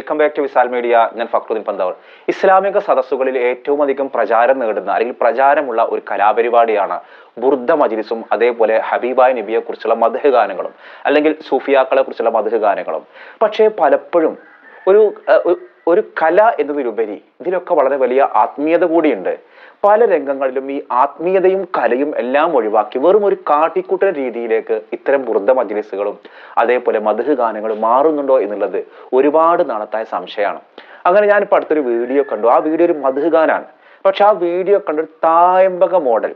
Welcome back to Visal media ഞാൻ ഫക്രുദ്ദീൻ പന്തവർ. ഇസ്ലാമിക സദസ്സുകളിൽ ഏറ്റവും അധികം പ്രചാരം നേടുന്ന അല്ലെങ്കിൽ പ്രചാരമുള്ള ഒരു കലാപരിപാടിയാണ് ബുർദ മജിലിസും അതേപോലെ ഹബീബായ് നബിയെ കുറിച്ചുള്ള മധു ഗാനങ്ങളും അല്ലെങ്കിൽ സൂഫിയാക്കളെ കുറിച്ചുള്ള മധു ഗാനങ്ങളും. പക്ഷേ പലപ്പോഴും ഒരു- ഒരു കല എന്നതിലുപരി ഇതിലൊക്കെ വളരെ വലിയ ആത്മീയത കൂടിയുണ്ട്. പല രംഗങ്ങളിലും ഈ ആത്മീയതയും കലയും എല്ലാം ഒഴിവാക്കി വെറും ഒരു കാട്ടിക്കൂട്ടൽ രീതിയിലേക്ക് ഇത്തരം വൃദ്ധ മജ്ലിസുകളും അതേപോലെ മധു ഗാനങ്ങളും മാറുന്നുണ്ടോ എന്നുള്ളത് ഒരുപാട് നാളത്തായ സംശയമാണ്. അങ്ങനെ ഞാൻ ഇപ്പോൾ അടുത്തൊരു വീഡിയോ കണ്ടു. ആ വീഡിയോ ഒരു മധു ഗാനാണ്. പക്ഷെ ആ വീഡിയോ കണ്ടൊരു തായമ്പക മോഡൽ.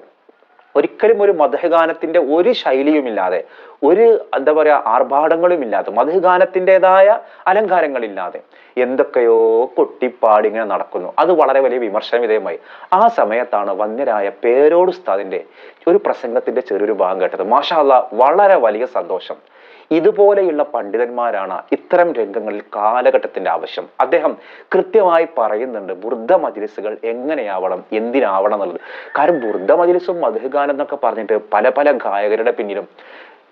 ഒരിക്കലും ഒരു മധുഗാനത്തിന്റെ ഒരു ശൈലിയുമില്ലാതെ ഒരു എന്താ പറയാ ആർഭാടങ്ങളും ഇല്ലാതെ മധുഗാനത്തിന്റെതായ അലങ്കാരങ്ങളില്ലാതെ എന്തൊക്കെയോ കൊട്ടിപ്പാടി ഇങ്ങനെ നടക്കുന്നു. അത് വളരെ വലിയ വിമർശന വിധേയമായി. ആ സമയത്താണ് വന്യരായ പേരോട് ഉസ്താദിന്റെ ഒരു പ്രസംഗത്തിന്റെ ചെറിയൊരു ഭാഗം കേട്ടത്. മാഷാ അല്ലാ വളരെ വലിയ സന്തോഷം. ഇതുപോലെയുള്ള പണ്ഡിതന്മാരാണ് ഇത്തരം രംഗങ്ങളിൽ കാലഘട്ടത്തിന്റെ ആവശ്യം. അദ്ദേഹം കൃത്യമായി പറയുന്നുണ്ട് വൃദ്ധ മജിലിസുകൾ എങ്ങനെയാവണം എന്തിനാവണം എന്നുള്ളത്. കാരണം വൃദ്ധ മജിലിസും മധുഗാനം എന്നൊക്കെ പറഞ്ഞിട്ട് പല പല ഗായകരുടെ പിന്നിലും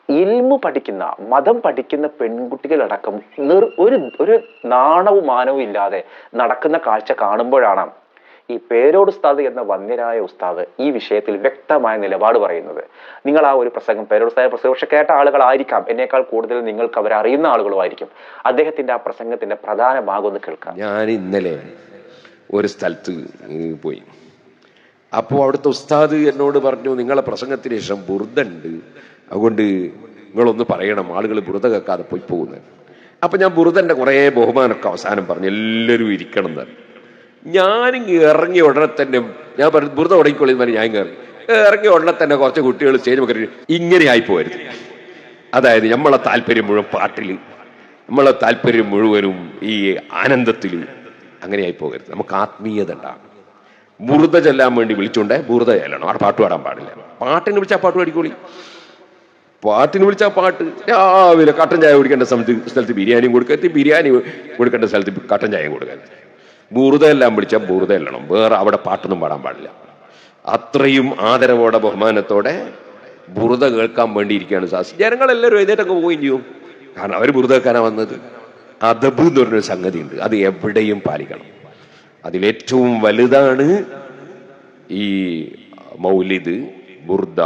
ഇൽമു പഠിക്കുന്ന മതം പഠിക്കുന്ന പെൺകുട്ടികളടക്കം നിർ ഒരു ഒരു നാണവും മാനവും ഇല്ലാതെ നടക്കുന്ന കാഴ്ച കാണുമ്പോഴാണ് ഈ പേരോട് ഉസ്താദ് എന്ന വന്യരായ ഉസ്താദ് ഈ വിഷയത്തിൽ വ്യക്തമായ നിലപാട് പറയുന്നത്. നിങ്ങൾ ആ ഒരു പ്രസംഗം പേരോട് ഉസ്താദ് പ്രസംഗം പക്ഷെ കേട്ട ആളുകളായിരിക്കാം. എന്നേക്കാൾ കൂടുതൽ നിങ്ങൾക്ക് അവർ അറിയുന്ന ആളുകളുമായിരിക്കും. അദ്ദേഹത്തിന്റെ ആ പ്രസംഗത്തിന്റെ പ്രധാന ഭാഗം ഒന്ന് കേൾക്കാം. ഞാൻ ഇന്നലെ ഒരു സ്ഥലത്ത് പോയി. അപ്പോൾ അവിടുത്തെ ഉസ്താദ് എന്നോട് പറഞ്ഞു നിങ്ങളെ പ്രസംഗത്തിന് ശേഷം ബുർദുണ്ട്. അതുകൊണ്ട് നിങ്ങളൊന്ന് പറയണം ആളുകൾ ബുറുത കേൾക്കാതെ പോയി പോകുന്നത്. അപ്പം ഞാൻ ബുറുതന്റെ കുറേ ബഹുമാനമൊക്കെ അവസാനം പറഞ്ഞു എല്ലാവരും ഇരിക്കണം എന്ന്. ഞാനിങ്ങ് ഇറങ്ങിയ ഉടനെ തന്നെ ഞാൻ പറഞ്ഞു ദുരിതം ഉടങ്ങിക്കൊള്ളി പറഞ്ഞ് ഞാൻ കയറി. ഇറങ്ങി ഉടനെ തന്നെ കുറച്ച് കുട്ടികൾ സ്റ്റേജ് കയറി. ഇങ്ങനെ ആയി പോകരുത് അതായത് നമ്മളെ താല്പര്യം മുഴുവൻ പാട്ടിൽ നമ്മളെ താല്പര്യം മുഴുവനും ഈ ആനന്ദത്തിൽ അങ്ങനെ ആയി പോകരുത് നമുക്ക് ആത്മീയത ഉണ്ടാകും ബുറുത ചെല്ലാൻ വേണ്ടി വിളിച്ചുകൊണ്ട് ബുറുത ചെല്ലണം. അവിടെ പാട്ട് പാടാൻ പാടില്ല. പാട്ടിന് വിളിച്ചാൽ പാട്ട് പാടിക്കോളി. പാട്ടിന് വിളിച്ചാൽ പാട്ട്. രാവിലെ കട്ടൻ ചായ കുടിക്കേണ്ട സ്ഥലത്ത് സ്ഥലത്ത് ബിരിയാണിയും കൊടുക്കരുത് ബിരിയാണി കൊടുക്കേണ്ട സ്ഥലത്ത് കട്ടൻ ചായയും കൊടുക്കരുത് ബുറുത എല്ലാം വിളിച്ചാൽ ബൂറുത എല്ലണം. വേറെ അവിടെ പാട്ടൊന്നും പാടാൻ പാടില്ല. അത്രയും ആദരവോടെ ബഹുമാനത്തോടെ ബുറുത കേൾക്കാൻ വേണ്ടിയിരിക്കുകയാണ് സാസ്. ജനങ്ങളെല്ലാവരും എഴുന്നേറ്റൊക്കെ പോവുകയും ചെയ്യും. കാരണം അവർ ബുറുത കേൾക്കാനാണ് വന്നത്. അതബ് എന്ന് പറഞ്ഞൊരു സംഗതി ഉണ്ട് അത് എവിടെയും പാലിക്കണം. അതിലേറ്റവും വലുതാണ് ഈ മൗലിദ് ബുർദ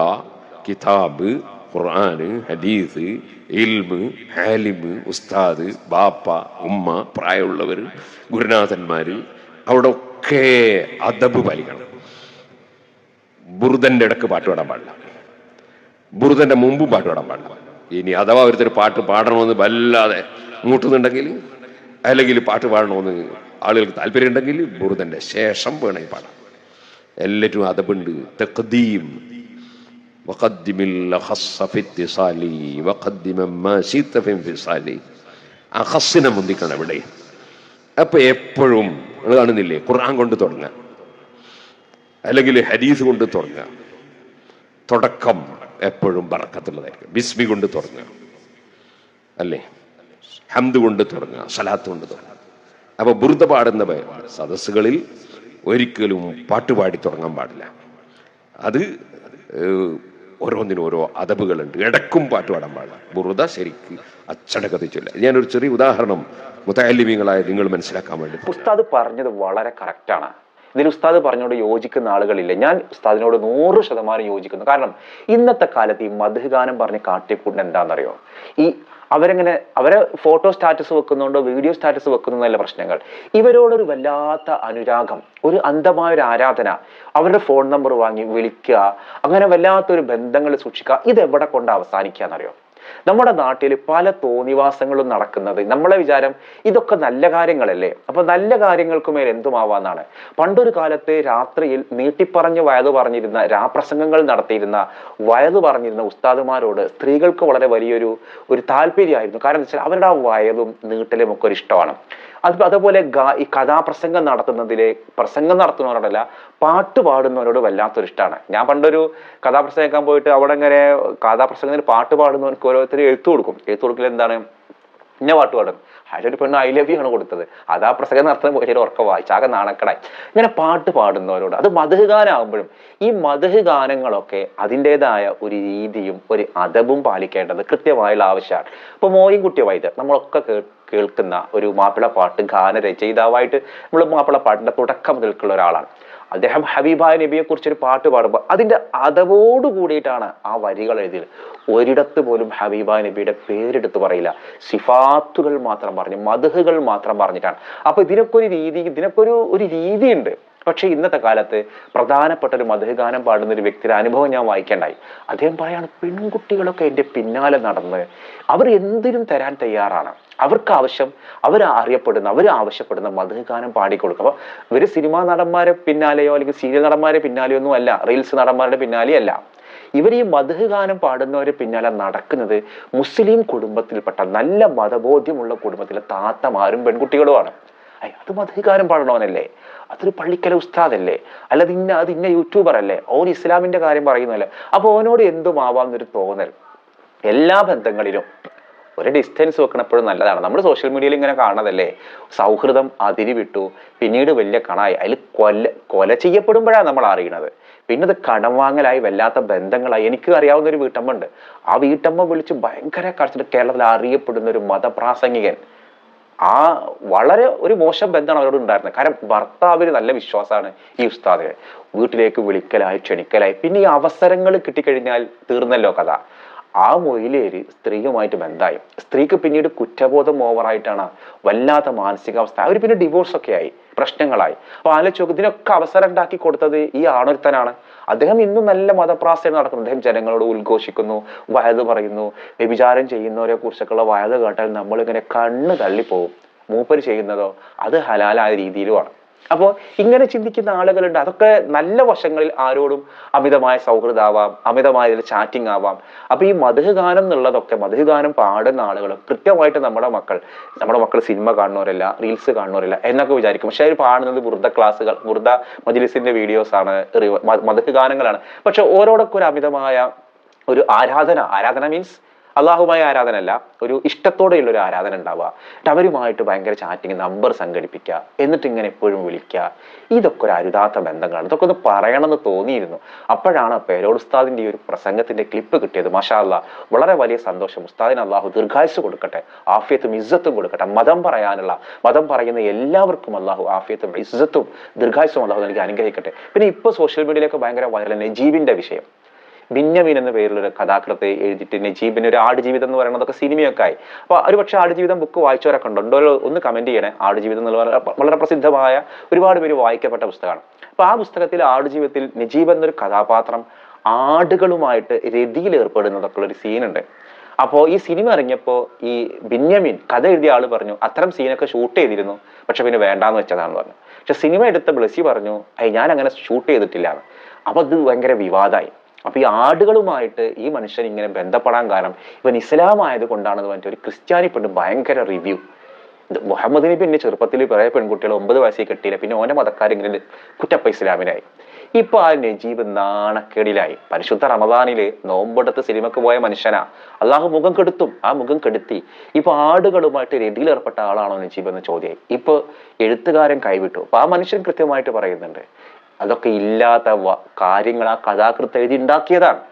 കിതാബ് ഖുർആന് ഹദീസ് ഇൽമ് ഹാലിമ് ഉസ്താദ് ബാപ്പ ഉമ്മ പ്രായമുള്ളവർ ഗുരുനാഥന്മാർ അവിടെ ഒക്കെ അദബ് പാലിക്കണം. ബുറുദന്റെ ഇടയ്ക്ക് പാട്ട് പാടാൻ പാടില്ല. ബുറുദന്റെ മുമ്പും പാട്ട് പാടാൻ പാടില്ല. ഇനി അഥവാ ഒരുത്തർ പാട്ട് പാടണമെന്ന് വല്ലാതെ മൂട്ടുന്നുണ്ടെങ്കിൽ അല്ലെങ്കിൽ പാട്ട് പാടണമെന്ന് ആളുകൾക്ക് താല്പര്യം ഉണ്ടെങ്കിൽ ബുറുദന്റെ ശേഷം വേണമെങ്കിൽ പാടാം. എല്ലാറ്റും അതപ്പുണ്ട് തഖദീം وقدم الأخص في اتصال وقدم ما شئت في انفصال അഖസ്സിനെ മുന്തിക്കണം ഇവിടെ അപ്പൊ എപ്പോഴും നിങ്ങൾ കാണുന്നില്ലേ ഖുർആൻ കൊണ്ട് തുടങ്ങുക അല്ലെങ്കിൽ ഹദീസ് കൊണ്ട് തുടങ്ങുക തുടക്കം എപ്പോഴും ബറക്കത്തുള്ളതായിരിക്കും ബിസ്മി കൊണ്ട് തുടങ്ങുക അല്ലേ ഹംദ് കൊണ്ട് തുടങ്ങുക സലാത്ത് കൊണ്ട് തുടങ്ങുക അപ്പൊ ബുറുദ പാടുന്ന സദസ്സുകളിൽ ഒരിക്കലും പാട്ടുപാടി തുടങ്ങാൻ പാടില്ല അത് ഏഹ്, ഓരോന്നിനും ഓരോ അതബുകളുണ്ട് ഇടക്കും പാട്ട് പാടാൻ പാടില്ല. ബുറുദ ശരിക്ക് അച്ചടക്കത്തിൽ ഞാനൊരു ചെറിയ ഉദാഹരണം മുത്താലിമീങ്ങളായ നിങ്ങൾ മനസ്സിലാക്കാൻ വേണ്ടി. ഉസ്താദ് പറഞ്ഞത് വളരെ കറക്റ്റാണ് ഇതിൽ ഉസ്താദ് പറഞ്ഞോട് യോജിക്കുന്ന ആളുകളില്ല. ഞാൻ ഉസ്താദിനോട് നൂറ് ശതമാനം യോജിക്കുന്നു. കാരണം ഇന്നത്തെ കാലത്ത് ഈ മധുഗാനം പറഞ്ഞ് കാട്ടിക്കൂട്ടുന്ന എന്താണെന്നറിയോ? ഈ അവരെങ്ങനെ അവരെ ഫോട്ടോ സ്റ്റാറ്റസ് വെക്കുന്നുണ്ടോ വീഡിയോ സ്റ്റാറ്റസ് വെക്കുന്നതല്ല പ്രശ്നങ്ങൾ. ഇവരോടൊരു വല്ലാത്ത അനുരാഗം ഒരു അന്ധമായ ഒരു ആരാധന. അവരുടെ ഫോൺ നമ്പർ വാങ്ങി വിളിക്കുക അങ്ങനെ വല്ലാത്തൊരു ബന്ധങ്ങൾ സൂക്ഷിക്കുക ഇത് എവിടെ കൊണ്ട് അവസാനിക്കുക എന്നറിയോ? നമ്മുടെ നാട്ടിൽ പല തോന്നിവാസങ്ങളും നടക്കുന്നത്. നമ്മളെ വിചാരം ഇതൊക്കെ നല്ല കാര്യങ്ങളല്ലേ? അപ്പൊ നല്ല കാര്യങ്ങൾക്ക് മേൽ എന്തുമാവാന്നാണ്? പണ്ടൊരു കാലത്ത് രാത്രിയിൽ നീട്ടിപ്പറഞ്ഞ് വയത് പറഞ്ഞിരുന്ന രാപ്രസംഗങ്ങൾ നടത്തിയിരുന്ന വയത് പറഞ്ഞിരുന്ന ഉസ്താദുമാരോട് സ്ത്രീകൾക്ക് വളരെ വലിയൊരു ഒരു താല്പര്യമായിരുന്നു. കാരണം എന്താ വെച്ചാൽ അവരുടെ ആ വയതും നീട്ടലും ഒക്കെ ഒരു ഇഷ്ടമാണ്. അത് അതുപോലെ ഈ കഥാപ്രസംഗം നടത്തുന്നതിലെ പ്രസംഗം നടത്തുന്നവരോടല്ല പാട്ട് പാടുന്നവരോട് വല്ലാത്തൊരു ഇഷ്ടമാണ് ഞാൻ പണ്ടൊരു കഥാപ്രസംഗം കഥാപ്രസംഗിക്കാൻ പോയിട്ട് അവിടെ ഇങ്ങനെ കഥാപ്രസംഗത്തിന് പാട്ട് പാടുന്നവർക്ക് ഓരോരുത്തർ എഴുത്തു കൊടുക്കും. എഴുത്തു കൊടുക്കൽ എന്താണ്? ഇന്ന പാട്ട് പാടും. അതിലൊരു പെണ്ണ് ഐ ലവ് യു ആണ് കൊടുത്തത്. അത് ആ പ്രസംഗം നടത്തുന്ന പോലെ ഉറക്കം വായിച്ചാകെ നാണക്കടായി. ഇങ്ങനെ പാട്ട് പാടുന്നവരോട് അത് മധുഹ് ഗാനാകുമ്പോഴും ഈ മധുഹ് ഗാനങ്ങളൊക്കെ അതിന്റെതായ ഒരു രീതിയും ഒരു അദബും പാലിക്കേണ്ടത് കൃത്യമായുള്ള ആവശ്യമാണ്. ഇപ്പൊ മോയും കുട്ടിയ വൈദ്യർ നമ്മളൊക്കെ കേ കേൾക്കുന്ന ഒരു മാപ്പിളപ്പാട്ട് ഗാന രചയിതാവായിട്ട് നമ്മൾ മാപ്പിളപ്പാട്ടിന്റെ തുടക്കം മുതൽക്കുള്ള ഒരാളാണ്. അദ്ദേഹം ഹബീബായ നബിയെ കുറിച്ച് ഒരു പാട്ട് പാടുമ്പോൾ അതിന്റെ അതവോട് കൂടിയിട്ടാണ് ആ വരികൾ എഴുതിയത്. ഒരിടത്ത് പോലും ഹബീബായ നബിയുടെ പേരെടുത്ത് പറയില്ല. സിഫാത്തുകൾ മാത്രം പറഞ്ഞു മധുഹുകൾ മാത്രം പറഞ്ഞിട്ടാണ്. അപ്പൊ ഇതിനൊക്കെ ഒരു രീതി ഇതിനൊക്കെ ഒരു ഒരു രീതിയുണ്ട്. പക്ഷെ ഇന്നത്തെ കാലത്ത് പ്രധാനപ്പെട്ട ഒരു മധുഗാനം പാടുന്ന ഒരു വ്യക്തിയുടെ അനുഭവം ഞാൻ വായിക്കേണ്ടായി. അദ്ദേഹം പറയാണ് പെൺകുട്ടികളൊക്കെ എന്റെ പിന്നാലെ നടന്ന് അവർ എന്തിനും തരാൻ തയ്യാറാണ്. അവർക്ക് ആവശ്യം അവർ അറിയപ്പെടുന്ന അവർ ആവശ്യപ്പെടുന്ന മധുഗാനം പാടിക്കൊടുക്കും. അപ്പൊ ഇവർ സിനിമാ നടന്മാരെ പിന്നാലെയോ അല്ലെങ്കിൽ സീരിയൽ നടന്മാരെ പിന്നാലെയോ ഒന്നും അല്ല റീൽസ് നടന്മാരുടെ പിന്നാലെയല്ല ഇവർ ഈ മധു ഗാനം പാടുന്നവരെ പിന്നാലെ നടക്കുന്നത് മുസ്ലിം കുടുംബത്തിൽപ്പെട്ട നല്ല മതബോധ്യമുള്ള കുടുംബത്തിലെ താത്തമാരും പെൺകുട്ടികളുമാണ്. അത് മധുഗാനം പാടുള്ളവനല്ലേ? അതൊരു പള്ളിക്കല ഉസ്താദല്ലേ? അല്ലാതെ ഇന്ന അത് ഇന്ന യൂട്യൂബർ അല്ലേ? ഓൻ ഇസ്ലാമിന്റെ കാര്യം പറയുന്നല്ലേ അപ്പൊ ഓനോട് എന്തും ആവാം എന്നൊരു തോന്നൽ. എല്ലാ ബന്ധങ്ങളിലും. ഒരു ഡിസ്റ്റൻസ് വെക്കണപ്പോഴും നല്ലതാണ്. നമ്മൾ സോഷ്യൽ മീഡിയയിൽ ഇങ്ങനെ കാണുന്നതല്ലേ? സൗഹൃദം അതിരി വിട്ടു പിന്നീട് വലിയ കണായി. അതിൽ കൊല കൊല ചെയ്യപ്പെടുമ്പോഴാണ് നമ്മൾ അറിയണത്. പിന്നെ അത് കടം വാങ്ങലായി വല്ലാത്ത ബന്ധങ്ങളായി. എനിക്ക് അറിയാവുന്ന ഒരു വീട്ടമ്മ ഉണ്ട്. ആ വീട്ടമ്മ വിളിച്ച് ഭയങ്കര കടച്ചിട്ട് കേരളത്തിൽ അറിയപ്പെടുന്ന ഒരു മതപ്രാസംഗികൻ. ആ വളരെ ഒരു മോശം ബന്ധമാണ് അവരോട് ഉണ്ടായിരുന്നത്. കാരണം ഭർത്താവിന് നല്ല വിശ്വാസമാണ് ഈ ഉസ്താദിന് വീട്ടിലേക്ക് വിളിക്കലായി ക്ഷണിക്കലായി. പിന്നെ ഈ അവസരങ്ങൾ കിട്ടിക്കഴിഞ്ഞാൽ തീർന്നല്ലോ കഥ. ആ മൊയിലേര് സ്ത്രീയുമായിട്ട് ബന്ധമായി. സ്ത്രീക്ക് പിന്നീട് കുറ്റബോധം ഓവറായിട്ടാണ് വല്ലാത്ത മാനസികാവസ്ഥ. അവർ പിന്നെ ഡിവോഴ്സ് ഒക്കെ ആയി. പ്രശ്നങ്ങളായി. അപ്പൊ ആലോചിച്ച് നോക്ക് ഇതിനൊക്കെ അവസരം ഉണ്ടാക്കി കൊടുത്തത് ഈ ആണൊരുത്തനാണ്. അദ്ദേഹം ഇന്നും നല്ല മതപ്രാസനം നടക്കുന്നു. അദ്ദേഹം ജനങ്ങളോട് ഉദ്ഘോഷിക്കുന്നു വയത് പറയുന്നു വ്യഭിചാരം ചെയ്യുന്നവരെ കുറിച്ചൊക്കെയുള്ള വയത് കേട്ടാൽ നമ്മൾ ഇങ്ങനെ കണ്ണ് തള്ളിപ്പോവും. മൂപ്പര് ചെയ്യുന്നതോ അത് ഹലാലായ രീതിയിലുമാണ് അപ്പോൾ ഇങ്ങനെ ചിന്തിക്കുന്ന ആളുകളുണ്ട്. അതൊക്കെ നല്ല വശങ്ങളിൽ ആരോടും അമിതമായ സൗഹൃദമാവാം അമിതമായ ചാറ്റിംഗ് ആവാം. അപ്പോൾ ഈ മധുഹ ഗാനം എന്നുള്ളതൊക്കെ മധുഹ ഗാനം പാടുന്ന ആളുകൾ കൃത്യമായിട്ട് നമ്മുടെ മക്കൾ നമ്മുടെ മക്കൾ സിനിമ കാണുന്നവരല്ല റീൽസ് കാണുന്നവരല്ല എന്നൊക്കെ വിചാരിക്കും. പക്ഷെ അവർ പാടുന്നത് വൃദ്ധ ക്ലാസ്സുകൾ വൃദ്ധ മജിലിസിന്റെ വീഡിയോസ് ആണ് മധുഹ ഗാനങ്ങളാണ് പക്ഷെ ഓരോടൊക്കെ ഒരു അമിതമായ ഒരു ആരാധന. ആരാധന മീൻസ് അള്ളാഹുമായ ആരാധന അല്ല ഒരു ഇഷ്ടത്തോടെയുള്ള ഒരു ആരാധന ഉണ്ടാവുക. അവരുമായിട്ട് ഭയങ്കര ചാറ്റിങ് നമ്പർ സംഘടിപ്പിക്കുക എന്നിട്ട് ഇങ്ങനെ എപ്പോഴും വിളിക്കുക. ഇതൊക്കെ ഒരു അരുതാത്ത ബന്ധങ്ങളാണ്. ഇതൊക്കെ ഒന്ന് പറയണമെന്ന് തോന്നിയിരുന്നു. അപ്പോഴാണ് പേരോട് ഉസ്താദിന്റെ ഈ ഒരു പ്രസംഗത്തിന്റെ ക്ലിപ്പ് കിട്ടിയത്. മഷാല്ല വളരെ വലിയ സന്തോഷം. ഉസ്താദിന് അള്ളാഹു ദീർഘായുസ് കൊടുക്കട്ടെ ആഫിയത്തും ഇസ്സത്തും കൊടുക്കട്ടെ. മതം പറയാനുള്ള മതം പറയുന്ന എല്ലാവർക്കും അള്ളാഹു ആഫിയത്തും ഇസ്സത്തും ദീർഘായുസും അള്ളാഹു നൽകി അനുഗ്രഹിക്കട്ടെ. പിന്നെ ഇപ്പോൾ സോഷ്യൽ മീഡിയയിലൊക്കെ ഭയങ്കര വൈറൽ നജീബിന്റെ വിഷയം. ബിന്യമീൻ എന്ന പേരിലൊരു കഥാകൃത്തെ എഴുതിയിട്ട് നജീബിന് ഒരു ആടുജീവിതം എന്ന് പറയുന്നതൊക്കെ സിനിമയൊക്കെ ആയി. അപ്പോൾ ഒരു പക്ഷേ ആടുജീവിതം ബുക്ക് വായിച്ചവരൊക്കെ ഉണ്ട്? ഒന്ന് കമന്റ് ചെയ്യണേ. ആടുജീവിതം എന്നുള്ള വളരെ- പ്രസിദ്ധമായ ഒരുപാട് പേര് വായിക്കപ്പെട്ട പുസ്തകമാണ്. അപ്പോൾ ആ പുസ്തകത്തിൽ ആടുജീവിതത്തിൽ നജീബ് എന്നൊരു കഥാപാത്രം ആടുകളുമായിട്ട് രതിയിൽ ഏർപ്പെടുന്നതൊക്കെ ഒരു സീനുണ്ട് അപ്പോൾ ഈ സിനിമ ഇറങ്ങിയപ്പോൾ ഈ ബിന്യമിൻ കഥ എഴുതിയ ആൾ പറഞ്ഞു അത്തരം സീനൊക്കെ ഷൂട്ട് ചെയ്തിരുന്നു പക്ഷെ പിന്നെ വേണ്ടാന്ന് വെച്ചതാണെന്ന് പറഞ്ഞു. പക്ഷെ സിനിമ എടുത്ത ബ്ലസി പറഞ്ഞു അയ്യ ഞാൻ അങ്ങനെ ഷൂട്ട് ചെയ്തിട്ടില്ല അപ്പോൾ അപ്പൊ അത് ഭയങ്കര വിവാദമായി അപ്പൊ ഈ ആടുകളുമായിട്ട് ഈ മനുഷ്യൻ ഇങ്ങനെ ബന്ധപ്പെടാൻ കാരണം ഇവൻ ഇസ്ലാം ആയത് കൊണ്ടാണെന്ന് പറഞ്ഞിട്ട് ഒരു ക്രിസ്ത്യാനി പെണ്ണ് ഭയങ്കര റിവ്യൂ മുഹമ്മദ് നബി ചെറുപ്പത്തിൽ കുറേ പെൺകുട്ടികൾ ഒമ്പത് വയസ്സിൽ കെട്ടിയില്ല. പിന്നെ ഓന്റെ മതക്കാരിങ്ങനെ കുറ്റപ്പ ഇസ്ലാമിനായി. ഇപ്പൊ ആ നജീബ് നാണക്കേടിലായി. പരിശുദ്ധ റമദാനിൽ നോമ്പെടുത്ത് സിനിമക്ക് പോയ മനുഷ്യനാ. അള്ളാഹു മുഖം കെടുത്തും. ആ മുഖം കെടുത്തി. ഇപ്പൊ ആടുകളുമായിട്ട് രതിയിലേർപ്പെട്ട ആളാണോ നജീബ് എന്ന ചോദ്യമായി ഇപ്പൊ എഴുത്തുകാരൻ കൈവിട്ടു. അപ്പൊ ആ മനുഷ്യൻ കൃത്യമായിട്ട് പറയുന്നുണ്ട്. അതൊക്കെ ഇല്ലാത്ത കാര്യങ്ങൾ ആ കഥാകൃത്ത് എഴുതി ഉണ്ടാക്കിയതാണ്.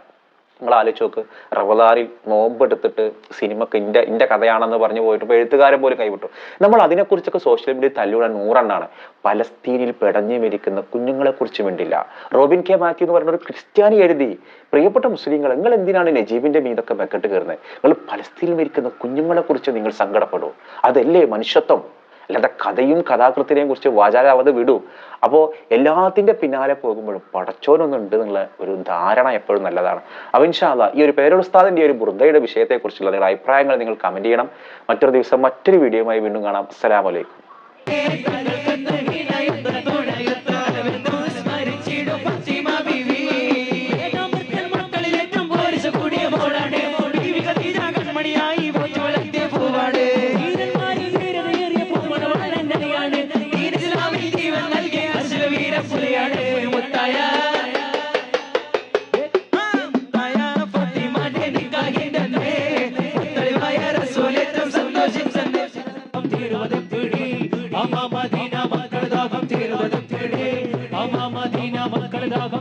നിങ്ങൾ ആലോചിച്ച് നോക്ക് റവദാറിൽ നോമ്പെടുത്തിട്ട് സിനിമക്ക് ഇന്റെ ഇന്റെ കഥയാണെന്ന് പറഞ്ഞു പോയിട്ട് ഇപ്പൊ എഴുത്തുകാരൻ പോലും കൈവിട്ടു. നമ്മൾ അതിനെക്കുറിച്ചൊക്കെ സോഷ്യൽ മീഡിയ തല്ലുകൂടാൻ നൂറെണ്ണാണ്. പലസ്തീനിൽ പിടഞ്ഞു മരിക്കുന്ന കുഞ്ഞുങ്ങളെ കുറിച്ച് മിണ്ടില്ല. റോബിൻ കെ മാത്യു എന്ന് പറയുന്ന ഒരു ക്രിസ്ത്യാനി എഴുതി. പ്രിയപ്പെട്ട മുസ്ലിങ്ങൾ നിങ്ങൾ എന്തിനാണ് നജീബിന്റെ മീതൊക്കെ മെക്കെട്ട് കയറുന്നത്? നിങ്ങൾ പലസ്തീനിൽ മരിക്കുന്ന കുഞ്ഞുങ്ങളെക്കുറിച്ച് നിങ്ങൾ സങ്കടപ്പെടൂ അതല്ലേ മനുഷ്യത്വം? അല്ലാതെ കഥയും കഥാകൃത്തിനെയും കുറിച്ച് വാചാലാവാതെ വിടും. അപ്പോൾ എല്ലാത്തിന്റെ പിന്നാലെ പോകുമ്പോഴും പടച്ചോനൊന്നും ഉണ്ട് എന്നുള്ള ഒരു ധാരണ എപ്പോഴും നല്ലതാണ്. അപ്പോൾ ഇൻഷാല്ല ഈ ഒരു പേരുസ്താദിന്റെ ഒരു ബുർദയുടെ വിഷയത്തെക്കുറിച്ചുള്ള നിങ്ങളുടെ അഭിപ്രായങ്ങൾ നിങ്ങൾ കമന്റ് ചെയ്യണം. മറ്റൊരു ദിവസം മറ്റൊരു വീഡിയോയുമായി വീണ്ടും കാണാം. അസ്സലാമലൈക്കും it out.